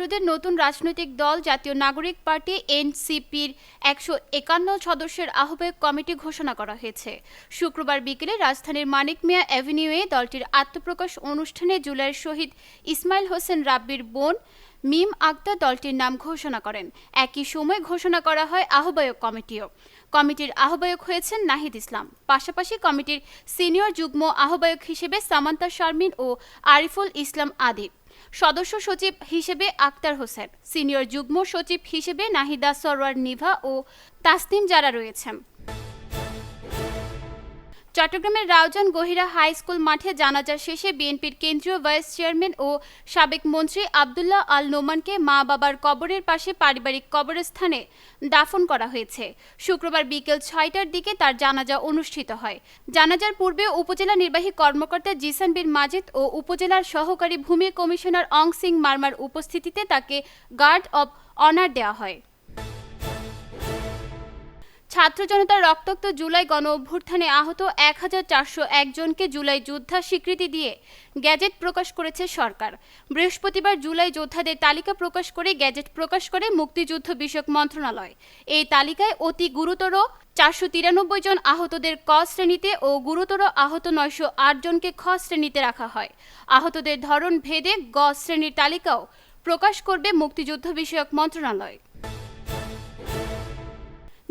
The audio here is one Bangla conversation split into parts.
ছাত্রদের নতুন রাজনৈতিক দল, জাতীয় নাগরিক পার্টি, এনসিপির একশো একান্ন সদস্যের আহ্বায়ক কমিটি ঘোষণা করা হয়েছে। শুক্রবার বিকেলে রাজধানীর মানিক মিয়া অ্যাভিনিউয়ে দলটির আত্মপ্রকাশ অনুষ্ঠানে জুলাইয়ের শহীদ ইসমাইল হোসেন রাব্বির বোন মিম আক্তার দলটির নাম ঘোষণা করেন। একই সময় ঘোষণা করা হয় আহ্বায়ক কমিটিও। কমিটির আহ্বায়ক হয়েছেন নাহিদ ইসলাম। পাশাপাশি কমিটির সিনিয়র যুগ্ম আহ্বায়ক হিসেবে সামান্তা শারমিন ও আরিফুল ইসলাম আদিব। সদস্য সচিব হিসেবে আক্তার হোসেন। সিনিয়র যুগ্ম সচিব হিসেবে নাহিদা সরওয়ার নিভা ও তাসনিম যারা রয়েছেন। চট্টগ্রামের রাউজান গহিরা হাই স্কুল মাঠে জানাজা শেষে বিএনপির কেন্দ্রীয় ভাইস চেয়ারম্যান ও সাবেক মন্ত্রী আবদুল্লাহ আল নোমানকে মা বাবার কবরের পাশে পারিবারিক কবরস্থানে দাফন করা হয়েছে। শুক্রবার বিকেল ছয়টার দিকে তার জানাজা অনুষ্ঠিত হয়। জানাজার পূর্বে উপজেলা নির্বাহী কর্মকর্তা জিসান বিন মাজেদ ও উপজেলার সহকারী ভূমি কমিশনার অং সিং মার্মার উপস্থিতিতে তাকে গার্ড অব অনার দেওয়া হয়। ছাত্র জনতার রক্তাক্ত জুলাই গণ অভ্যুত্থানে আহত এক হাজার চারশো একজনকে জুলাই যোদ্ধা স্বীকৃতি দিয়ে গ্যাজেট প্রকাশ করেছে সরকার। বৃহস্পতিবার জুলাই যোদ্ধাদের তালিকা প্রকাশ করে গ্যাজেট প্রকাশ করে মুক্তিযুদ্ধ বিষয়ক মন্ত্রণালয়। এই তালিকায় অতি গুরুতর চারশো তিরানব্বই জন আহতদের ক শ্রেণীতে ও গুরুতর আহত নয়শো আট জনকে খ শ্রেণীতে রাখা হয়। আহতদের ধরন ভেদে গ শ্রেণির তালিকাও প্রকাশ করবে মুক্তিযুদ্ধ বিষয়ক মন্ত্রণালয়।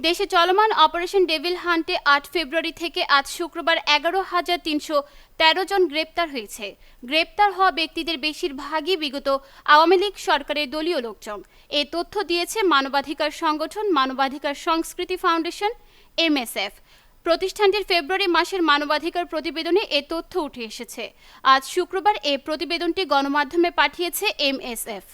দেশে চলমান অপারেশন ডেভিল হান্টে আট ফেব্রুয়ারি থেকে আজ শুক্রবার এগারো হাজার তিনশো তেরো জন গ্রেপ্তার হয়েছে। গ্রেপ্তার হওয়া ব্যক্তিদের বেশিরভাগই বিগত আওয়ামী লীগ সরকারের দলীয় লোকজন। এ তথ্য দিয়েছে মানবাধিকার সংগঠন মানবাধিকার সংস্কৃতি ফাউন্ডেশন, এমএসএফ। প্রতিষ্ঠানটির ফেব্রুয়ারি মাসের মানবাধিকার প্রতিবেদনে এ তথ্য উঠে এসেছে। আজ শুক্রবার এ প্রতিবেদনটি গণমাধ্যমে পাঠিয়েছে এমএসএফ।